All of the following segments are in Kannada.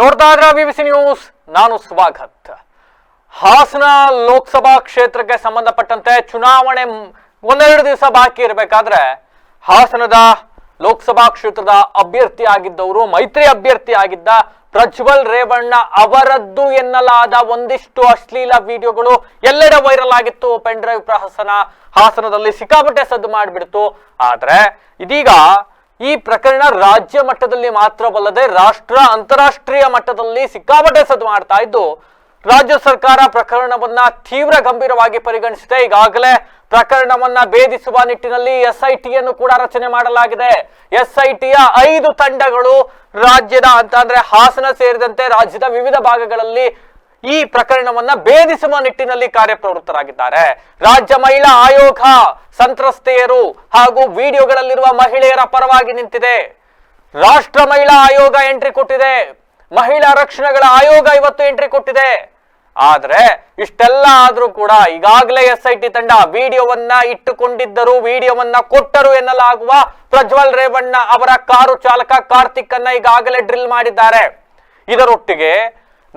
ನೋಡ್ತಾ ಇದ್ರೆ ನ್ಯೂಸ್ ನಾನು ಸ್ವಾಗತ್. ಹಾಸನ ಲೋಕಸಭಾ ಕ್ಷೇತ್ರಕ್ಕೆ ಸಂಬಂಧಪಟ್ಟಂತೆ ಚುನಾವಣೆ ಒಂದೆರಡು ದಿವಸ ಬಾಕಿ ಇರಬೇಕಾದ್ರೆ ಹಾಸನದ ಲೋಕಸಭಾ ಕ್ಷೇತ್ರದ ಅಭ್ಯರ್ಥಿ ಆಗಿದ್ದವರು, ಮೈತ್ರಿ ಅಭ್ಯರ್ಥಿ ಆಗಿದ್ದ ಪ್ರಜ್ವಲ್ ರೇವಣ್ಣ ಅವರದ್ದು ಎನ್ನಲಾದ ಒಂದಿಷ್ಟು ಅಶ್ಲೀಲ ವಿಡಿಯೋಗಳು ಎಲ್ಲೆಡೆ ವೈರಲ್ ಆಗಿತ್ತು. ಪೆನ್ ಡ್ರೈವ್ ಪ್ರಹಸನ ಹಾಸನದಲ್ಲಿ ಸಿಕ್ಕಾಪಟ್ಟೆ ಸದ್ದು ಮಾಡಿಬಿಡ್ತು. ಆದ್ರೆ ಇದೀಗ ಈ ಪ್ರಕರಣ ರಾಜ್ಯ ಮಟ್ಟದಲ್ಲಿ ಮಾತ್ರವಲ್ಲದೆ ರಾಷ್ಟ್ರ ಅಂತಾರಾಷ್ಟ್ರೀಯ ಮಟ್ಟದಲ್ಲಿ ಸಿಕ್ಕಾಪಟ್ಟೆ ಸದ್ದು ಮಾಡ್ತಾ ಇದ್ದು, ರಾಜ್ಯ ಸರ್ಕಾರ ಪ್ರಕರಣವನ್ನ ತೀವ್ರ ಗಂಭೀರವಾಗಿ ಪರಿಗಣಿಸಿದೆ. ಈಗಾಗಲೇ ಪ್ರಕರಣವನ್ನ ಭೇದಿಸುವ ನಿಟ್ಟಿನಲ್ಲಿ ಎಸ್ ಐ ಟಿಯನ್ನು ಕೂಡ ರಚನೆ ಮಾಡಲಾಗಿದೆ. ಎಸ್ ಐ ಟಿಯ ಐದು ತಂಡಗಳು ರಾಜ್ಯದ ಅಂತ ಹಾಸನ ಸೇರಿದಂತೆ ರಾಜ್ಯದ ವಿವಿಧ ಭಾಗಗಳಲ್ಲಿ ಈ ಪ್ರಕರಣವನ್ನ ಭೇದಿಸುವ ನಿಟ್ಟಿನಲ್ಲಿ ಕಾರ್ಯಪ್ರವೃತ್ತರಾಗಿದ್ದಾರೆ. ರಾಜ್ಯ ಮಹಿಳಾ ಆಯೋಗ, ಸಂತ್ರಸ್ತೆಯರು ಹಾಗೂ ವಿಡಿಯೋಗಳಲ್ಲಿರುವ ಮಹಿಳೆಯರ ಪರವಾಗಿ ನಿಂತಿದೆ. ರಾಷ್ಟ್ರ ಮಹಿಳಾ ಆಯೋಗ ಎಂಟ್ರಿ ಕೊಟ್ಟಿದೆ. ಮಹಿಳಾ ರಕ್ಷಣೆಗಳ ಆಯೋಗ ಇವತ್ತು ಎಂಟ್ರಿ ಕೊಟ್ಟಿದೆ. ಆದ್ರೆ ಇಷ್ಟೆಲ್ಲ ಆದ್ರೂ ಕೂಡ ಈಗಾಗಲೇ ಎಸ್ ಐ ಟಿ ತಂಡ ವಿಡಿಯೋವನ್ನ ಇಟ್ಟುಕೊಂಡಿದ್ದರು, ವಿಡಿಯೋವನ್ನ ಕೊಟ್ಟರು ಎನ್ನಲಾಗುವ ಪ್ರಜ್ವಲ್ ರೇವಣ್ಣ ಅವರ ಕಾರು ಚಾಲಕ ಕಾರ್ತಿಕ್ ಅನ್ನ ಈಗಾಗಲೇ ಡ್ರಿಲ್ ಮಾಡಿದ್ದಾರೆ. ಇದರೊಟ್ಟಿಗೆ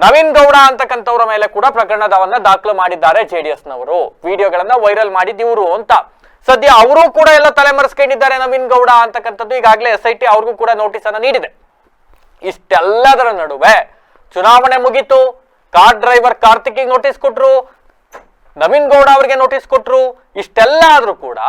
ನವೀನ್ ಗೌಡ ಅಂತಕ್ಕಂಥವ್ರ ಮೇಲೆ ಕೂಡ ಪ್ರಕರಣದವನ್ನ ದಾಖಲು ಮಾಡಿದ್ದಾರೆ ಜೆಡಿಎಸ್ ನವರು ವಿಡಿಯೋಗಳನ್ನ ವೈರಲ್ ಮಾಡಿದಿವ್ರು ಅಂತ. ಸದ್ಯ ಅವರು ಕೂಡ ಎಲ್ಲ ತಲೆಮರೆಸ್ಕೊಂಡಿದ್ದಾರೆ ನವೀನ್ ಗೌಡ ಅಂತಕ್ಕಂಥದ್ದು. ಈಗಾಗಲೇ ಎಸ್ ಐ ಟಿ ಅವ್ರಿಗೂ ಕೂಡ ನೋಟಿಸ್ ಅನ್ನ ನೀಡಿದೆ. ಇಷ್ಟೆಲ್ಲದರ ನಡುವೆ ಚುನಾವಣೆ ಮುಗೀತು. ಕಾರ್ ಡ್ರೈವರ್ ಕಾರ್ತಿಕ್ಗೆ ನೋಟಿಸ್ ಕೊಟ್ರು. ನವೀನ್ ಗೌಡ ಅವರಿಗೆ ನೋಟಿಸ್ ಕೊಟ್ರು. ಇಷ್ಟೆಲ್ಲ ಆದ್ರೂ ಕೂಡ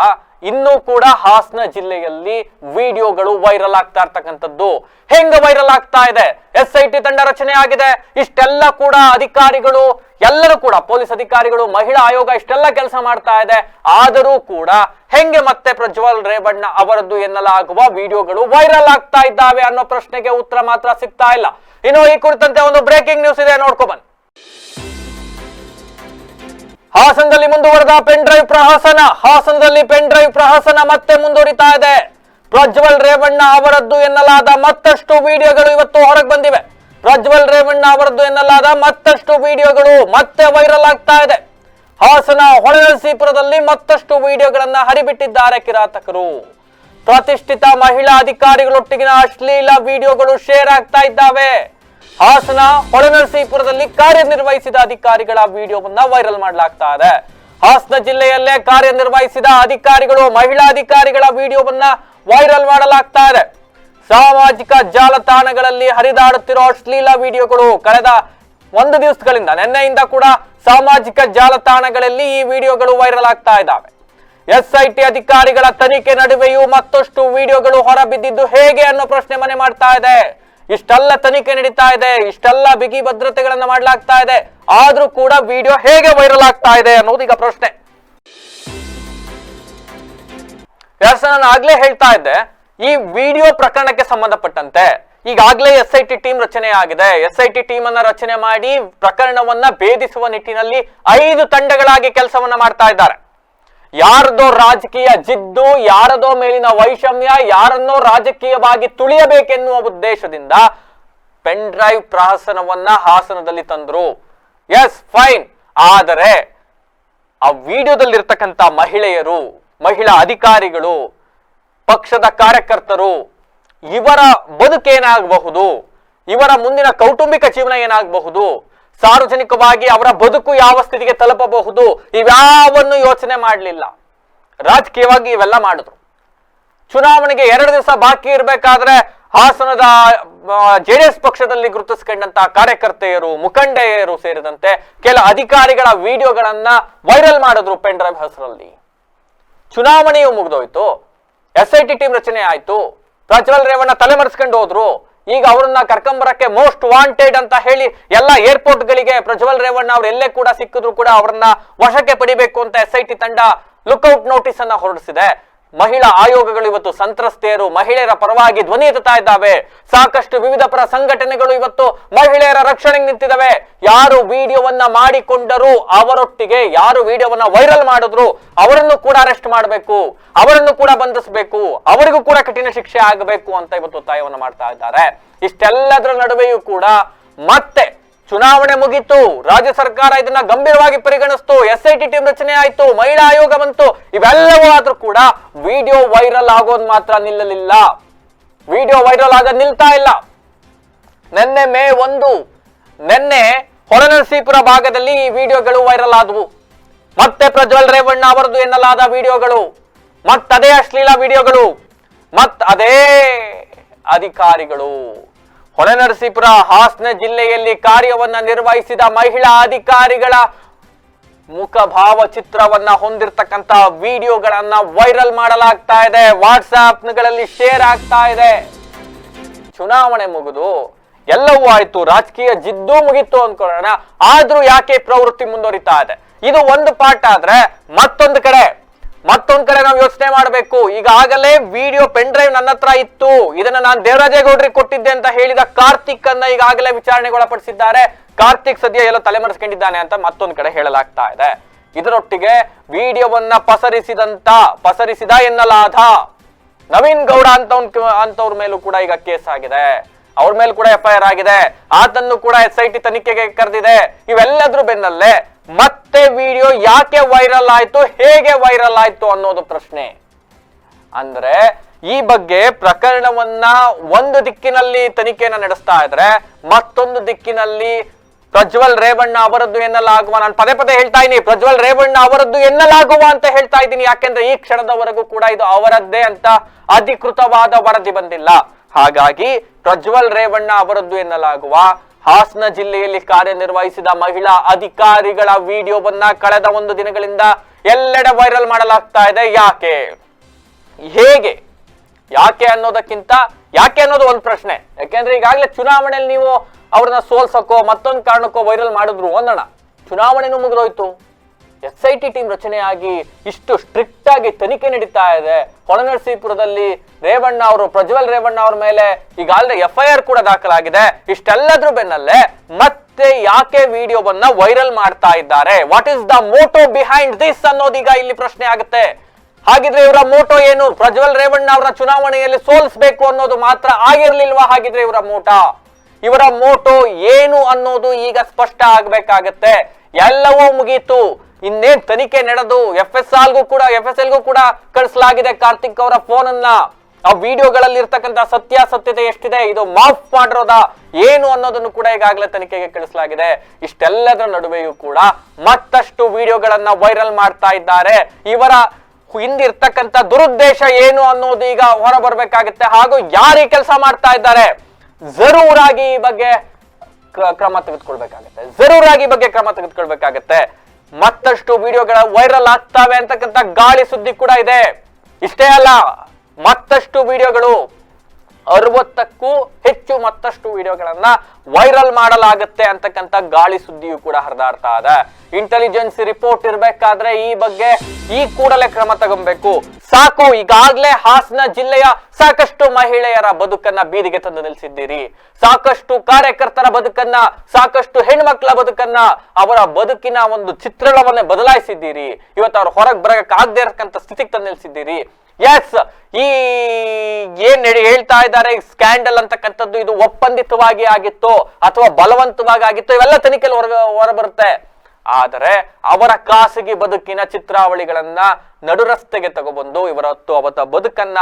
ಇನ್ನೂ ಕೂಡ ಹಾಸನ ಜಿಲ್ಲೆಯಲ್ಲಿ ವಿಡಿಯೋಗಳು ವೈರಲ್ ಆಗ್ತಾ ಇರ್ತಕ್ಕಂಥದ್ದು. ಹೆಂಗ ವೈರಲ್ ಆಗ್ತಾ ಇದೆ? ಎಸ್ ಐ ಟಿ ತಂಡ ರಚನೆ ಆಗಿದೆ. ಇಷ್ಟೆಲ್ಲ ಕೂಡ ಅಧಿಕಾರಿಗಳು, ಎಲ್ಲರೂ ಕೂಡ, ಪೊಲೀಸ್ ಅಧಿಕಾರಿಗಳು, ಮಹಿಳಾ ಆಯೋಗ ಇಷ್ಟೆಲ್ಲ ಕೆಲಸ ಮಾಡ್ತಾ ಇದೆ. ಆದರೂ ಕೂಡ ಹೆಂಗೆ ಮತ್ತೆ ಪ್ರಜ್ವಲ್ ರೇವಣ್ಣ ಅವರದ್ದು ಎನ್ನಲಾಗುವ ವಿಡಿಯೋಗಳು ವೈರಲ್ ಆಗ್ತಾ ಇದ್ದಾವೆ ಅನ್ನೋ ಪ್ರಶ್ನೆಗೆ ಉತ್ತರ ಮಾತ್ರ ಸಿಗ್ತಾ ಇಲ್ಲ. ಇನ್ನು ಈ ಕುರಿತಂತೆ ಒಂದು ಬ್ರೇಕಿಂಗ್ ನ್ಯೂಸ್ ಇದೆ, ನೋಡ್ಕೊ ಬನ್ನಿ. ಹಾಸನದಲ್ಲಿ ಮುಂದುವರೆದ ಪೆನ್ ಡ್ರೈವ್ ಪ್ರಹಸನ, ಹಾಸನದಲ್ಲಿ ಪೆನ್ ಡ್ರೈವ್ ಪ್ರಹಸನ ಮತ್ತೆ ಮುಂದುವರಿತಾ ಇದೆ. ಪ್ರಜ್ವಲ್ ರೇವಣ್ಣ ಅವರದ್ದು ಎನ್ನಲಾದ ಮತ್ತಷ್ಟು ವಿಡಿಯೋಗಳು ಇವತ್ತು ಹೊರಗೆ ಬಂದಿವೆ. ಪ್ರಜ್ವಲ್ ರೇವಣ್ಣ ಅವರದ್ದು ಎನ್ನಲಾದ ಮತ್ತಷ್ಟು ವಿಡಿಯೋಗಳು ಮತ್ತೆ ವೈರಲ್ ಆಗ್ತಾ ಇದೆ. ಹಾಸನ ಹೊಳೆನರಸೀಪುರದಲ್ಲಿ ಮತ್ತಷ್ಟು ವಿಡಿಯೋಗಳನ್ನ ಹರಿಬಿಟ್ಟಿದ್ದಾರೆ ಕಿರಾತಕರು. ಪ್ರತಿಷ್ಠಿತ ಮಹಿಳಾ ಅಧಿಕಾರಿಗಳೊಟ್ಟಿಗಿನ ಅಶ್ಲೀಲ ವಿಡಿಯೋಗಳು ಶೇರ್ ಆಗ್ತಾ ಇದ್ದಾವೆ. ಹಾಸನ ಹೊಳೆನರಸೀಪುರದಲ್ಲಿ ಕಾರ್ಯನಿರ್ವಹಿಸಿದ ಅಧಿಕಾರಿಗಳ ವಿಡಿಯೋವನ್ನ ವೈರಲ್ ಮಾಡಲಾಗ್ತಾ ಇದೆ. ಹಾಸನ ಜಿಲ್ಲೆಯಲ್ಲೇ ಕಾರ್ಯನಿರ್ವಹಿಸಿದ ಅಧಿಕಾರಿಗಳು, ಮಹಿಳಾ ಅಧಿಕಾರಿಗಳ ವಿಡಿಯೋವನ್ನ ವೈರಲ್ ಮಾಡಲಾಗ್ತಾ ಇದೆ. ಸಾಮಾಜಿಕ ಜಾಲತಾಣಗಳಲ್ಲಿ ಹರಿದಾಡುತ್ತಿರೋ ಅಶ್ಲೀಲ ವಿಡಿಯೋಗಳು ಕಳೆದ ಒಂದು ದಿವಸಗಳಿಂದ ನಿನ್ನೆಯಿಂದ ಕೂಡ ಸಾಮಾಜಿಕ ಜಾಲತಾಣಗಳಲ್ಲಿ ಈ ವಿಡಿಯೋಗಳು ವೈರಲ್ ಆಗ್ತಾ ಇದ್ದಾವೆ. ಎಸ್ಐಟಿ ಅಧಿಕಾರಿಗಳ ತನಿಖೆ ನಡುವೆಯೂ ಮತ್ತಷ್ಟು ವಿಡಿಯೋಗಳು ಹೊರಬಿದ್ದಿದ್ದು ಹೇಗೆ ಅನ್ನೋ ಪ್ರಶ್ನೆ ಮನೆ ಮಾಡ್ತಾ ಇದೆ. ಇಷ್ಟೆಲ್ಲ ತನಿಖೆ ನಡೀತಾ ಇದೆ, ಇಷ್ಟೆಲ್ಲ ಬಿಗಿ ಭದ್ರತೆಗಳನ್ನ ಮಾಡಲಾಗ್ತಾ ಇದೆ. ಆದ್ರೂ ಕೂಡ ವಿಡಿಯೋ ಹೇಗೆ ವೈರಲ್ ಆಗ್ತಾ ಇದೆ ಅನ್ನೋದು ಈಗ ಪ್ರಶ್ನೆ. ಸರ್ ನಾನು ಆಗ್ಲೇ ಹೇಳ್ತಾ ಇದ್ದೆ, ಈ ವಿಡಿಯೋ ಪ್ರಕರಣಕ್ಕೆ ಸಂಬಂಧಪಟ್ಟಂತೆ ಈಗಾಗಲೇ ಎಸ್ ಐ ಟಿ ಟೀಮ್ ರಚನೆ ಆಗಿದೆ. ಎಸ್ ಐ ಟಿ ಟೀಮ್ ಅನ್ನ ರಚನೆ ಮಾಡಿ ಪ್ರಕರಣವನ್ನ ಭೇದಿಸುವ ನಿಟ್ಟಿನಲ್ಲಿ ಐದು ತಂಡಗಳಾಗಿ ಕೆಲಸವನ್ನ ಮಾಡ್ತಾ ಇದ್ದಾರೆ. ಯಾರದೋ ರಾಜಕೀಯ ಜಿದ್ದು, ಯಾರದೋ ಮೇಲಿನ ವೈಷಮ್ಯ, ಯಾರನ್ನೋ ರಾಜಕೀಯವಾಗಿ ತುಳಿಯಬೇಕೆನ್ನುವ ಉದ್ದೇಶದಿಂದ ಪೆನ್ ಡ್ರೈವ್ ಪ್ರಹಸನವನ್ನ ಹಾಸನದಲ್ಲಿ ತಂದ್ರು. ಎಸ್ ಫೈನ್ ಆದರೆ ಆ ವಿಡಿಯೋದಲ್ಲಿರ್ತಕ್ಕಂಥ ಮಹಿಳೆಯರು, ಮಹಿಳಾ ಅಧಿಕಾರಿಗಳು, ಪಕ್ಷದ ಕಾರ್ಯಕರ್ತರು, ಇವರ ಬದುಕೇನಾಗಬಹುದು, ಇವರ ಮುಂದಿನ ಕೌಟುಂಬಿಕ ಜೀವನ ಏನಾಗಬಹುದು ಸಾರ್ವಜನಿಕವಾಗಿ ಅವರ ಬದುಕು ಯಾವ ಸ್ಥಿತಿಗೆ ತಲುಪಬಹುದು? ಇವ್ಯಾವನ್ನು ಯೋಚನೆ ಮಾಡಲಿಲ್ಲ. ರಾಜಕೀಯವಾಗಿ ಇವೆಲ್ಲ ಮಾಡಿದ್ರು. ಚುನಾವಣೆಗೆ ಎರಡು ದಿವಸ ಬಾಕಿ ಇರಬೇಕಾದ್ರೆ ಹಾಸನದ ಜೆಡಿಎಸ್ ಪಕ್ಷದಲ್ಲಿ ಗುರುತಿಸಿಕೊಂಡಂತಹ ಕಾರ್ಯಕರ್ತೆಯರು, ಮುಖಂಡೆಯರು ಸೇರಿದಂತೆ ಕೆಲ ಅಧಿಕಾರಿಗಳ ವಿಡಿಯೋಗಳನ್ನ ವೈರಲ್ ಮಾಡಿದ್ರು ಪೆಂಡ್ರೈವ್ ಹೆಸರಲ್ಲಿ ಚುನಾವಣೆಯು ಮುಗಿದೋಯ್ತು. ಎಸ್ ಐ ಟಿ ಟೀಮ್ ರಚನೆ ಆಯ್ತು. ಪ್ರಜ್ವಲ್ ರೇವಣ್ಣ ತಲೆಮರೆಸ್ಕೊಂಡು ಹೋದ್ರು. ಈಗ ಅವರನ್ನ ಕರ್ಕೊಂಬರಕ್ಕೆ ಮೋಸ್ಟ್ ವಾಂಟೆಡ್ ಅಂತ ಹೇಳಿ ಎಲ್ಲ ಏರ್ಪೋರ್ಟ್ ಗಳಿಗೆ ಪ್ರಜ್ವಲ್ ರೇವಣ್ಣ ಅವ್ರು ಎಲ್ಲೇ ಕೂಡ ಸಿಕ್ಕಿದ್ರು ಕೂಡ ಅವರನ್ನ ವಶಕ್ಕೆ ಪಡಿಬೇಕು ಅಂತ ಎಸ್ ಐ ಟಿ ತಂಡ ಲುಕ್ಔಟ್ ನೋಟಿಸ್ ಅನ್ನ ಹೊರಡಿಸಿದೆ. ಮಹಿಳಾ ಆಯೋಗಗಳು ಇವತ್ತು ಸಂತ್ರಸ್ತೆಯರು ಮಹಿಳೆಯರ ಪರವಾಗಿ ಧ್ವನಿ ಎತ್ತುತ್ತಾ ಇದ್ದಾವೆ. ಸಾಕಷ್ಟು ವಿವಿಧ ಪರ ಸಂಘಟನೆಗಳು ಇವತ್ತು ಮಹಿಳೆಯರ ರಕ್ಷಣೆಗೆ ನಿಂತಿದ್ದಾವೆ. ಯಾರು ವಿಡಿಯೋವನ್ನ ಮಾಡಿಕೊಂಡರು ಅವರೊಟ್ಟಿಗೆ ಯಾರು ವಿಡಿಯೋವನ್ನ ವೈರಲ್ ಮಾಡಿದ್ರು ಅವರನ್ನು ಕೂಡ ಅರೆಸ್ಟ್ ಮಾಡಬೇಕು, ಅವರನ್ನು ಕೂಡ ಬಂಧಿಸಬೇಕು, ಅವರಿಗೂ ಕೂಡ ಕಠಿಣ ಶಿಕ್ಷೆ ಆಗಬೇಕು ಅಂತ ಇವತ್ತು ಒತ್ತಾಯವನ್ನು ಮಾಡ್ತಾ ಇದ್ದಾರೆ. ಇಷ್ಟೆಲ್ಲದರ ನಡುವೆಯೂ ಕೂಡ ಮತ್ತೆ ಚುನಾವಣೆ ಮುಗಿತು. ರಾಜ್ಯ ಸರ್ಕಾರ ಇದನ್ನ ಗಂಭೀರವಾಗಿ ಪರಿಗಣಿಸ್ತು. ಎಸ್ ಐ ಟಿ ಟೀಮ್ ರಚನೆ ಆಯ್ತು. ಮಹಿಳಾ ಆಯೋಗ ಬಂತು. ಇವೆಲ್ಲವೂ ಆದ್ರೂ ಕೂಡ ವಿಡಿಯೋ ವೈರಲ್ ಆಗೋದು ಮಾತ್ರ ನಿಲ್ಲಲಿಲ್ಲ. ವಿಡಿಯೋ ವೈರಲ್ ಆಗೋದು ನಿಲ್ತಾ ಇಲ್ಲ. ನಿನ್ನೆ ಮೇ ಒಂದು. ನಿನ್ನೆ ಹೊರನರಸೀಪುರ ಭಾಗದಲ್ಲಿ ಈ ವಿಡಿಯೋಗಳು ವೈರಲ್ ಆದವು. ಮತ್ತೆ ಪ್ರಜ್ವಲ್ ರೇವಣ್ಣ ಅವರದು ಎನ್ನಲಾದ ವಿಡಿಯೋಗಳು. ಮತ್ತದೇ ಅಶ್ಲೀಲ ವಿಡಿಯೋಗಳು. ಮತ್ ಅದೇ ಅಧಿಕಾರಿಗಳು. ಹೊಳೆನರಸೀಪುರ ಹಾಸನ ಜಿಲ್ಲೆಯಲ್ಲಿ ಕಾರ್ಯವನ್ನ ನಿರ್ವಹಿಸಿದ ಮಹಿಳಾ ಅಧಿಕಾರಿಗಳ ಮುಖ ಭಾವಚಿತ್ರವನ್ನ ಹೊಂದಿರತಕ್ಕಂತ ವಿಡಿಯೋಗಳನ್ನ ವೈರಲ್ ಮಾಡಲಾಗ್ತಾ ಇದೆ. ವಾಟ್ಸ್ಆಪ್ಗಳಲ್ಲಿ ಶೇರ್ ಆಗ್ತಾ ಇದೆ. ಚುನಾವಣೆ ಮುಗಿದು ಎಲ್ಲವೂ ಆಯ್ತು. ರಾಜಕೀಯ ಜಿದ್ದು ಮುಗಿತು ಅನ್ಕೊಳ್ಳೋಣ. ಆದ್ರೂ ಯಾಕೆ ಪ್ರವೃತ್ತಿ ಮುಂದುವರಿತಾ ಇದೆ? ಇದು ಒಂದು ಪಾಠ ಆದ್ರೆ ಮತ್ತೊಂದು ಕಡೆ ಮತ್ತೊಂದ್ ಕಡೆ ನಾವು ಯೋಚನೆ ಮಾಡಬೇಕು. ಈಗಾಗಲೇ ವಿಡಿಯೋ ಪೆನ್ ಡ್ರೈವ್ ನನ್ನ ಹತ್ರ ಇತ್ತು. ಇದನ್ನ ನಾನು ದೇವರಾಜೇಗೌಡ್ರಿಗೆ ಕೊಟ್ಟಿದ್ದೆ ಅಂತ ಹೇಳಿದ ಕಾರ್ತಿಕ್ ಅನ್ನ ಈಗಾಗಲೇ ವಿಚಾರಣೆಗೊಳಪಡಿಸಿದ್ದಾರೆ ಕಾರ್ತಿಕ್ ಸದ್ಯ ಎಲ್ಲ ತಲೆಮರೆಸ್ಕೊಂಡಿದ್ದಾನೆ ಅಂತ ಮತ್ತೊಂದ್ ಕಡೆ ಹೇಳಲಾಗ್ತಾ ಇದೆ. ಇದರೊಟ್ಟಿಗೆ ವಿಡಿಯೋವನ್ನ ಪಸರಿಸಿದಂತ, ಪಸರಿಸಿದ ಎನ್ನಲಾದ ನವೀನ್ ಗೌಡ ಅಂತ ಅಂತವ್ರ ಮೇಲೂ ಕೂಡ ಈಗ ಕೇಸ್ ಆಗಿದೆ. ಅವ್ರ ಮೇಲೆ ಕೂಡ ಎಫ್ ಐ ಆರ್ ಆಗಿದೆ. ಆತನ್ನು ಕೂಡ ಎಸ್ ಐ ಟಿ ತನಿಖೆಗೆ ಕರೆದಿದೆ. ಇವೆಲ್ಲದ್ರೂ ಬೆನ್ನಲ್ಲೇ ಮತ್ತೆ ವಿಡಿಯೋ ಯಾಕೆ ವೈರಲ್ ಆಯ್ತು, ಹೇಗೆ ವೈರಲ್ ಆಯ್ತು ಅನ್ನೋದು ಪ್ರಶ್ನೆ. ಅಂದ್ರೆ ಈ ಬಗ್ಗೆ ಪ್ರಕರಣವನ್ನ ಒಂದು ದಿಕ್ಕಿನಲ್ಲಿ ತನಿಖೆಯನ್ನ ನಡೆಸ್ತಾ ಇದ್ರೆ, ಮತ್ತೊಂದು ದಿಕ್ಕಿನಲ್ಲಿ ಪ್ರಜ್ವಲ್ ರೇವಣ್ಣ ಅವರದ್ದು ಎನ್ನಲಾಗುವ, ನಾನು ಪದೇ ಪದೇ ಹೇಳ್ತಾ ಇದ್ದೀನಿ ಪ್ರಜ್ವಲ್ ರೇವಣ್ಣ ಅವರದ್ದು ಎನ್ನಲಾಗುವ ಅಂತ ಹೇಳ್ತಾ ಇದ್ದೀನಿ ಯಾಕೆಂದ್ರೆ ಈ ಕ್ಷಣದವರೆಗೂ ಕೂಡ ಇದು ಅವರದ್ದೇ ಅಂತ ಅಧಿಕೃತವಾದ ವರದಿ ಬಂದಿಲ್ಲ. ಹಾಗಾಗಿ ಪ್ರಜ್ವಲ್ ರೇವಣ್ಣ ಅವರದ್ದು ಎನ್ನಲಾಗುವ ಹಾಸನ ಜಿಲ್ಲೆಯಲ್ಲಿ ಕಾರ್ಯನಿರ್ವಹಿಸಿದ ಮಹಿಳಾ ಅಧಿಕಾರಿಗಳ ವಿಡಿಯೋವನ್ನ ಕಳೆದ ಒಂದು ದಿನಗಳಿಂದ ಎಲ್ಲೆಡೆ ವೈರಲ್ ಮಾಡಲಾಗ್ತಾ ಇದೆ. ಯಾಕೆ? ಹೇಗೆ? ಯಾಕೆ ಅನ್ನೋದಕ್ಕಿಂತ ಯಾಕೆ ಅನ್ನೋದು ಒಂದು ಪ್ರಶ್ನೆ. ಯಾಕೆಂದ್ರೆ ಈಗಾಗಲೇ ಚುನಾವಣೆಯಲ್ಲಿ ನೀವು ಅವ್ರನ್ನ ಸೋಲ್ಸಕ್ಕೋ ಮತ್ತೊಂದು ಕಾರಣಕ್ಕೋ ವೈರಲ್ ಮಾಡಿದ್ರು ಒಂದಣ ಚುನಾವಣೆನೂ ಮುಗಿದೋಯ್ತು. ಎಸ್ ಐ ಟಿ ಟೀಮ್ ರಚನೆಯಾಗಿ ಇಷ್ಟು ಸ್ಟ್ರಿಕ್ಟ್ ಆಗಿ ತನಿಖೆ ನಡೀತಾ ಇದೆ. ಹೊಳನರಸೀಪುರದಲ್ಲಿ ರೇವಣ್ಣ ಅವರು, ಪ್ರಜ್ವಲ್ ರೇವಣ್ಣ ಅವ್ರ ಮೇಲೆ ಈಗಾಗಲೇ ಎಫ್ ಐ ಆರ್ ಕೂಡ ದಾಖಲಾಗಿದೆ. ಇಷ್ಟೆಲ್ಲದ್ರ ಬೆನ್ನಲ್ಲೇ ಮತ್ತೆ ಯಾಕೆ ವಿಡಿಯೋವನ್ನ ವೈರಲ್ ಮಾಡ್ತಾ ಇದ್ದಾರೆ? What is the motto behind this ಅನ್ನೋದೀಗ ಇಲ್ಲಿ ಪ್ರಶ್ನೆ ಆಗುತ್ತೆ. ಹಾಗಿದ್ರೆ ಇವರ ಮೋಟೋ ಏನು? ಪ್ರಜ್ವಲ್ ರೇವಣ್ಣ ಅವರ ಚುನಾವಣೆಯಲ್ಲಿ ಸೋಲಿಸಬೇಕು ಅನ್ನೋದು ಮಾತ್ರ ಆಗಿರ್ಲಿಲ್ವಾ ಹಾಗಿದ್ರೆ ಇವರ ಮೋಟ ಇವರ ಮೋಟೋ ಏನು ಅನ್ನೋದು ಈಗ ಸ್ಪಷ್ಟ ಆಗ್ಬೇಕಾಗತ್ತೆ. ಎಲ್ಲವೂ ಮುಗೀತು. ಇನ್ನೇನ್ ತನಿಖೆ ನಡೆದು ಎಫ್ ಎಸ್ ಆಲ್ಗೂ ಕೂಡ ಎಫ್ ಎಸ್ ಎಲ್ಗೂ ಕೂಡ ಕಳಿಸಲಾಗಿದೆ ಕಾರ್ತಿಕ್ ಅವರ ಫೋನ್ ಅನ್ನ ಆ ವಿಡಿಯೋಗಳಲ್ಲಿ ಇರ್ತಕ್ಕಂಥ ಸತ್ಯಾಸತ್ಯತೆ ಎಷ್ಟಿದೆ, ಇದು ಮಾಫ್ ಮಾಡಿರೋದ ಏನು ಅನ್ನೋದನ್ನು ಕೂಡ ಈಗಾಗಲೇ ತನಿಖೆಗೆ ಕಳಿಸಲಾಗಿದೆ. ಇಷ್ಟೆಲ್ಲದರ ನಡುವೆಯೂ ಕೂಡ ಮತ್ತಷ್ಟು ವಿಡಿಯೋಗಳನ್ನ ವೈರಲ್ ಮಾಡ್ತಾ ಇದ್ದಾರೆ. ಇವರ ಹಿಂದಿರ್ತಕ್ಕಂಥ ದುರುದ್ದೇಶ ಏನು ಅನ್ನೋದು ಈಗ ಹೊರ ಬರ್ಬೇಕಾಗುತ್ತೆ ಹಾಗೂ ಯಾರು ಈ ಕೆಲಸ ಮಾಡ್ತಾ ಇದ್ದಾರೆ? ಜರೂರಾಗಿ ಈ ಬಗ್ಗೆ ಕ್ರ- ಕ್ರಮ ತೆಗೆದುಕೊಳ್ಬೇಕಾಗತ್ತೆ. ಜರೂರಾಗಿ ಬಗ್ಗೆ ಕ್ರಮ ತೆಗೆದುಕೊಳ್ಬೇಕಾಗತ್ತೆ. ಮತ್ತಷ್ಟು ವಿಡಿಯೋಗಳ ವೈರಲ್ ಆಗ್ತಾವೆ ಅಂತಕ್ಕಂಥ ಗಾಳಿ ಸುದ್ದಿ ಕೂಡ ಇದೆ. ಇಷ್ಟೇ ಅಲ್ಲ ಮತ್ತಷ್ಟು ವಿಡಿಯೋಗಳು ಅರವತ್ತಕ್ಕೂ ಹೆಚ್ಚು ಮತ್ತಷ್ಟು ವಿಡಿಯೋಗಳನ್ನ ವೈರಲ್ ಮಾಡಲಾಗುತ್ತೆ ಅಂತಕ್ಕಂಥ ಗಾಳಿ ಸುದ್ದಿಯು ಕೂಡ ಹರಿದಾಡ್ತಾ ಇದೆ. ಇಂಟೆಲಿಜೆನ್ಸ್ ರಿಪೋರ್ಟ್ ಇರಬೇಕಾದ್ರೆ ಈ ಬಗ್ಗೆ ಈ ಕೂಡಲೇ ಕ್ರಮ ತಗೊಬೇಕು. ಸಾಕು, ಈಗಾಗಲೇ ಹಾಸನ ಜಿಲ್ಲೆಯ ಸಾಕಷ್ಟು ಮಹಿಳೆಯರ ಬದುಕನ್ನ ಬೀದಿಗೆ ತಂದು ನಿಲ್ಲಿಸಿದ್ದೀರಿ. ಸಾಕಷ್ಟು ಕಾರ್ಯಕರ್ತರ ಬದುಕನ್ನ, ಸಾಕಷ್ಟು ಹೆಣ್ಮಕ್ಳ ಬದುಕನ್ನ, ಅವರ ಬದುಕಿನ ಒಂದು ಚಿತ್ರಣವನ್ನೇ ಬದಲಾಯಿಸಿದ್ದೀರಿ. ಇವತ್ತು ಅವ್ರು ಹೊರಗೆ ಬರಕ್ ಆಗದೆ ಇರತಕ್ಕಂಥ ಸ್ಥಿತಿಗೆ ತಂದು ನಿಲ್ಲಿಸಿದ್ದೀರಿ. ಎಸ್ ಈ ಏನ್ ಹೇಳ್ತಾ ಇದ್ದಾರೆ? ಸ್ಕ್ಯಾಂಡಲ್ ಅಂತಕ್ಕಂಥದ್ದು ಇದು ಒಪ್ಪಂದಿತವಾಗಿ ಆಗಿತ್ತು ಅಥವಾ ಬಲವಂತವಾಗಿ ಆಗಿತ್ತು ಇವೆಲ್ಲ ತನಿಖೆಲಿ ಹೊರ ಹೊರಬರುತ್ತೆ. ಆದರೆ ಅವರ ಖಾಸಗಿ ಬದುಕಿನ ಚಿತ್ರಾವಳಿಗಳನ್ನ ನಡುರಸ್ತೆಗೆ ತಗೊಬಂದು ಇವರತ್ತು ಅವತ್ತ ಬದುಕನ್ನ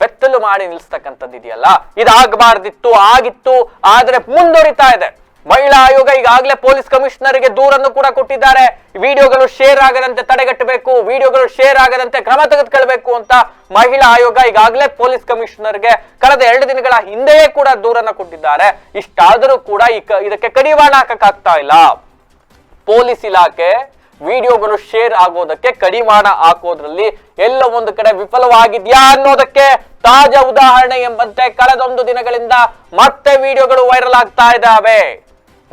ಬೆತ್ತಲು ಮಾಡಿ ನಿಲ್ಲಿಸ್ತಕ್ಕಂಥದ್ದು ಇದೆಯಲ್ಲ ಇದಾಗಬಾರ್ದಿತ್ತು, ಆಗಿತ್ತು, ಆದ್ರೆ ಮುಂದುವರಿತಾ ಇದೆ. ಮಹಿಳಾ ಆಯೋಗ ಈಗಾಗಲೇ ಪೊಲೀಸ್ ಕಮಿಷನರ್ಗೆ ದೂರನ್ನು ಕೂಡ ಕೊಟ್ಟಿದ್ದಾರೆ. ವಿಡಿಯೋಗಳು ಶೇರ್ ಆಗದಂತೆ ತಡೆಗಟ್ಟಬೇಕು, ವಿಡಿಯೋಗಳು ಶೇರ್ ಆಗದಂತೆ ಕ್ರಮ ತೆಗೆದುಕೊಳ್ಬೇಕು ಅಂತ ಮಹಿಳಾ ಆಯೋಗ ಈಗಾಗಲೇ ಪೊಲೀಸ್ ಕಮಿಷನರ್ಗೆ ಕಳೆದ ಎರಡು ದಿನಗಳ ಹಿಂದೆಯೇ ಕೂಡ ದೂರನ್ನ ಕೊಟ್ಟಿದ್ದಾರೆ. ಇಷ್ಟಾದರೂ ಕೂಡ ಇದಕ್ಕೆ ಕಡಿವಾಣ ಹಾಕಕ್ಕಾಗ್ತಾ ಇಲ್ಲ. ಪೊಲೀಸ್ ಇಲಾಖೆ ವಿಡಿಯೋಗಳು ಶೇರ್ ಆಗೋದಕ್ಕೆ ಕಡಿವಾಣ ಹಾಕೋದ್ರಲ್ಲಿ ಎಲ್ಲ ಒಂದು ಕಡೆ ವಿಫಲವಾಗಿದ್ಯಾ ಅನ್ನೋದಕ್ಕೆ ತಾಜಾ ಉದಾಹರಣೆ ಎಂಬಂತೆ ಕಳೆದೊಂದು ದಿನಗಳಿಂದ ಮತ್ತೆ ವಿಡಿಯೋಗಳು ವೈರಲ್ ಆಗ್ತಾ ಇದ್ದಾವೆ.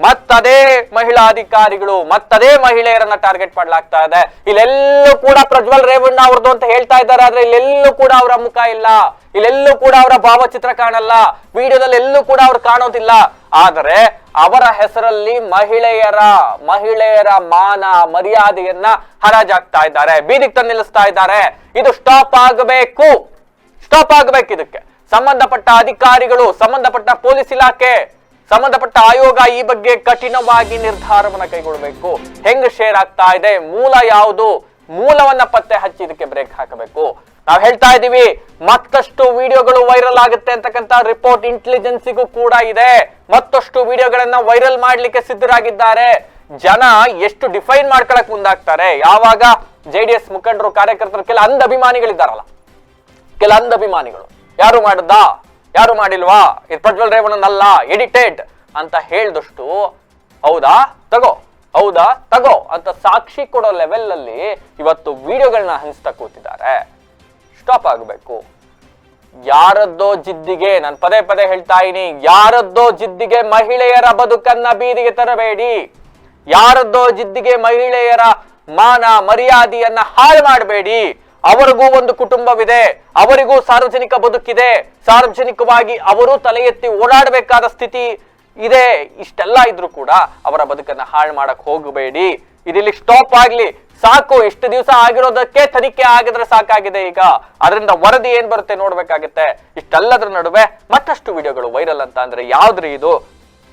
ಮತ್ತದೇ ಮಹಿಳಾ ಅಧಿಕಾರಿಗಳು ಮತ್ತದೇ ಮಹಿಳೆಯರನ್ನ ಟಾರ್ಗೆಟ್ ಮಾಡಲಾಗ್ತಾ ಇದೆ. ಇಲ್ಲೆಲ್ಲೂ ಕೂಡ ಪ್ರಜ್ವಲ್ ರೇವಣ್ಣ ಅವ್ರದ್ದು ಅಂತ ಹೇಳ್ತಾ ಇದ್ದಾರೆ, ಆದ್ರೆ ಇಲ್ಲೆಲ್ಲೂ ಕೂಡ ಅವರ ಮುಖ ಇಲ್ಲ. ಇಲ್ಲೆಲ್ಲೂ ಕೂಡ ಅವರ ಭಾವಚಿತ್ರ ಕಾಣಲ್ಲ. ವಿಡಿಯೋದಲ್ಲಿ ಎಲ್ಲೂ ಕೂಡ ಅವ್ರು ಕಾಣೋದಿಲ್ಲ. ಆದರೆ ಅವರ ಹೆಸರಲ್ಲಿ ಮಹಿಳೆಯರ ಮಹಿಳೆಯರ ಮಾನ, ಮರ್ಯಾದೆಯನ್ನ ಹರಾಜಾಗ್ತಾ ಇದ್ದಾರೆ. ಬೀದಿಗೆ ತಂದು ನಿಲ್ಲಿಸ್ತಾ ಇದ್ದಾರೆ. ಇದು ಸ್ಟಾಪ್ ಆಗಬೇಕು. ಸ್ಟಾಪ್ ಆಗಬೇಕು ಇದಕ್ಕೆ. ಸಂಬಂಧಪಟ್ಟ ಅಧಿಕಾರಿಗಳು, ಸಂಬಂಧಪಟ್ಟ ಪೊಲೀಸ್ ಇಲಾಖೆ. ಸಂಬಂಧಪಟ್ಟ ಆಯೋಗ ಈ ಬಗ್ಗೆ ಕಠಿಣವಾಗಿ ನಿರ್ಧಾರವನ್ನು ಕೈಗೊಳ್ಳಬೇಕು. ಹೆಂಗ್ ಶೇರ್ ಆಗ್ತಾ ಇದೆ? ಮೂಲ ಯಾವುದು? ಮೂಲವನ್ನ ಪತ್ತೆ ಹಚ್ಚಿ ಇದಕ್ಕೆ ಬ್ರೇಕ್ ಹಾಕಬೇಕು. ನಾವು ಹೇಳ್ತಾ ಇದೀವಿ ಮತ್ತಷ್ಟು ವಿಡಿಯೋಗಳು ವೈರಲ್ ಆಗುತ್ತೆ ಅಂತಕ್ಕಂಥ ರಿಪೋರ್ಟ್ ಇಂಟೆಲಿಜೆನ್ಸಿಗೂ ಕೂಡ ಇದೆ. ಮತ್ತಷ್ಟು ವಿಡಿಯೋಗಳನ್ನ ವೈರಲ್ ಮಾಡ್ಲಿಕ್ಕೆ ಸಿದ್ಧರಾಗಿದ್ದಾರೆ. ಜನ ಎಷ್ಟು ಡಿಫೈನ್ ಮಾಡ್ಕೊಳಕ್ ಮುಂದಾಗ್ತಾರೆ. ಯಾವಾಗ ಜೆ ಡಿ ಎಸ್ ಮುಖಂಡರು, ಕಾರ್ಯಕರ್ತರು, ಕೆಲ ಅಂಧ ಅಭಿಮಾನಿಗಳಿದ್ದಾರಲ್ಲ ಕೆಲ ಅಂಧ ಅಭಿಮಾನಿಗಳು ಯಾರು ಮಾಡುದಾ ಯಾರು ಮಾಡಿಲ್ವಾ? ಇದು ಪ್ರಜ್ವಲ್ ರೇವಣ್ಣನಲ್ಲ, ಎಡಿಟೆಡ್ ಅಂತ ಹೇಳ್ದಷ್ಟು, ಹೌದಾ? ತಗೋ ಹೌದಾ? ತಗೋ ಅಂತ ಸಾಕ್ಷಿ ಕೊಡೋ ಲೆವೆಲ್ ಅಲ್ಲಿ ಇವತ್ತು ವಿಡಿಯೋಗಳನ್ನ ಹಂಚ್ತಾ ಕೂತಿದ್ದಾರೆ. ಸ್ಟಾಪ್ ಆಗಬೇಕು. ಯಾರದ್ದೋ ಜಿದ್ದಿಗೆ, ನಾನು ಪದೇ ಪದೇ ಹೇಳ್ತಾ ಇದೀನಿ, ಯಾರದ್ದೋ ಜಿದ್ದಿಗೆ ಮಹಿಳೆಯರ ಬದುಕನ್ನ ಬೀದಿಗೆ ತರಬೇಡಿ. ಯಾರದ್ದೋ ಜಿದ್ದಿಗೆ ಮಹಿಳೆಯರ ಮಾನ ಮರ್ಯಾದೆಯನ್ನ ಹಾಳು ಮಾಡಬೇಡಿ. ಅವರಿಗೂ ಒಂದು ಕುಟುಂಬವಿದೆ, ಅವರಿಗೂ ಸಾರ್ವಜನಿಕ ಬದುಕಿದೆ, ಸಾರ್ವಜನಿಕವಾಗಿ ಅವರು ತಲೆ ಎತ್ತಿ ಓಡಾಡಬೇಕಾದ ಸ್ಥಿತಿ ಇದೆ. ಇಷ್ಟೆಲ್ಲ ಇದ್ರೂ ಕೂಡ ಅವರ ಬದುಕನ್ನ ಹಾಳು ಮಾಡಕ್ ಹೋಗಬೇಡಿ. ಇದಿಲ್ಲಿ ಸ್ಟಾಪ್ ಆಗ್ಲಿ, ಸಾಕು ಇಷ್ಟು ದಿವಸ ಆಗಿರೋದಕ್ಕೆ ತನಿಖೆ ಆಗಿದ್ರೆ ಸಾಕಾಗಿದೆ ಈಗ. ಅದರಿಂದ ವರದಿ ಏನ್ ಬರುತ್ತೆ ನೋಡ್ಬೇಕಾಗತ್ತೆ. ಇಷ್ಟೆಲ್ಲದ್ರ ನಡುವೆ ಮತ್ತಷ್ಟು ವಿಡಿಯೋಗಳು ವೈರಲ್ ಅಂತ ಅಂದ್ರೆ ಯಾವ್ದ್ರಿ ಇದು?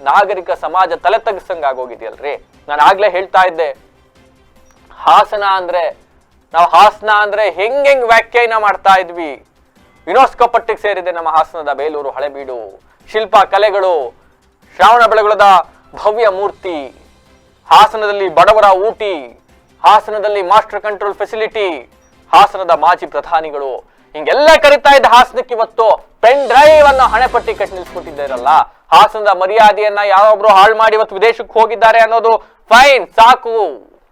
ನಾಗರಿಕ ಸಮಾಜ ತಲೆ ತಗ್ಸಂಗ್ ಆಗೋಗಿದೆಯಲ್ರಿ? ನಾನು ಆಗ್ಲೇ ಹೇಳ್ತಾ ಇದ್ದೆ. ಹಾಸನ ಅಂದ್ರೆ ನಾವು ಹಾಸನ ಅಂದ್ರೆ ಹೆಂಗ್ ಹೆಂಗ್ ವ್ಯಾಖ್ಯಾನ ಮಾಡ್ತಾ ಇದ್ವಿ. ಯುನೆಸ್ಕೋ ಪಟ್ಟಿಗೆ ಸೇರಿದೆ ನಮ್ಮ ಹಾಸನದ ಬೇಲೂರು ಹಳೆಬೀಡು, ಶಿಲ್ಪ ಕಲೆಗಳು, ಶ್ರಾವಣ ಬೆಳಗುಳದ ಭವ್ಯ ಮೂರ್ತಿ, ಹಾಸನದಲ್ಲಿ ಬಡವರ ಊಟಿ, ಹಾಸನದಲ್ಲಿ ಮಾಸ್ಟರ್ ಕಂಟ್ರೋಲ್ ಫೆಸಿಲಿಟಿ, ಹಾಸನದ ಮಾಜಿ ಪ್ರಧಾನಿಗಳು. ಹಿಂಗೆಲ್ಲ ಕರಿತಾ ಇದ್ದ ಹಾಸನಕ್ಕೆ ಇವತ್ತು ಪೆನ್ ಡ್ರೈವ್ ಅನ್ನ ಹಣೆಪಟ್ಟಿ ಕಟ್ಟಿ ನಿಲ್ಸ್ಕೊಟ್ಟಿದ್ದಾರಲ್ಲ. ಹಾಸನದ ಮರ್ಯಾದೆಯನ್ನ ಯಾರೊಬ್ರು ಹಾಳು ಮಾಡಿ ಇವತ್ತು ವಿದೇಶಕ್ಕೆ ಹೋಗಿದ್ದಾರೆ ಅನ್ನೋದು, ಫೈನ್, ಸಾಕು.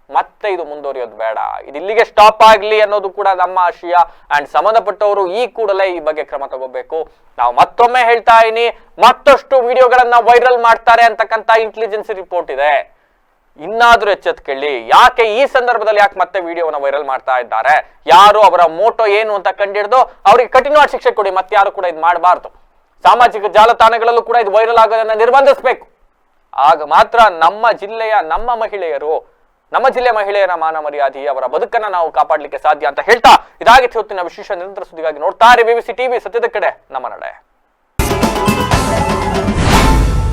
ಮತ್ತೆ ಇದು ಮುಂದುವರಿಯೋದು ಬೇಡ. ಇದು ಇಲ್ಲಿಗೆ ಸ್ಟಾಪ್ ಆಗಲಿ ಅನ್ನೋದು ಕೂಡ ನಮ್ಮ ಆಶಯ. ಅಂಡ್ ಸಂಬಂಧಪಟ್ಟವರು ಈ ಕೂಡಲೇ ಈ ಬಗ್ಗೆ ಕ್ರಮ ತಗೋಬೇಕು. ನಾವು ಮತ್ತೊಮ್ಮೆ ಹೇಳ್ತಾ ಇದೀನಿ, ಮತ್ತಷ್ಟು ವಿಡಿಯೋಗಳನ್ನ ವೈರಲ್ ಮಾಡ್ತಾರೆ ಅಂತಕ್ಕಂಥ ಇಂಟೆಲಿಜೆನ್ಸ್ ರಿಪೋರ್ಟ್ ಇದೆ. ಇನ್ನಾದ್ರೂ ಎಚ್ಚೆತ್ಕೊಳ್ಳಿ. ಯಾಕೆ ಈ ಸಂದರ್ಭದಲ್ಲಿ ಯಾಕೆ ಮತ್ತೆ ವಿಡಿಯೋವನ್ನ ವೈರಲ್ ಮಾಡ್ತಾ ಇದ್ದಾರೆ? ಯಾರು ಅವರ ಮೋಟೋ ಏನು ಅಂತ ಕಂಡಿಡ್ದು, ಅವರಿಗೆ ಕಠಿಣವಾದ ಶಿಕ್ಷೆ ಕೊಡಿ ಮತ್ತೆ ಯಾರು ಕೂಡ ಇದು ಮಾಡಬಾರ್ದು. ಸಾಮಾಜಿಕ ಜಾಲತಾಣಗಳಲ್ಲೂ ಕೂಡ ಇದು ವೈರಲ್ ಆಗೋದನ್ನ ನಿರ್ಬಂಧಿಸಬೇಕು. ಆಗ ಮಾತ್ರ ನಮ್ಮ ಜಿಲ್ಲೆಯ, ನಮ್ಮ ಮಹಿಳೆಯರು ನಮ್ಮ ಜಿಲ್ಲೆ ಮಹಿಳೆಯರ ಮಾನ ಮರ್ಯಾದೆ, ಅವರ ಬದುಕನ್ನ ನಾವು ಕಾಪಾಡಲಿಕ್ಕೆ ಸಾಧ್ಯ ಅಂತ ಹೇಳ್ತಾ ಇದಾಗಿತ್ತು ಹೊತ್ತಿನ ವಿಶೇಷ ನಿರಂತರ ಸುದ್ದಿಗಾಗಿ ನೋಡ್ತಾರೆ ಬಿಬಿಸಿ ಟಿವಿ ಸತ್ಯದ ಕಡೆ, ನಮ್ಮ ನಡೆ.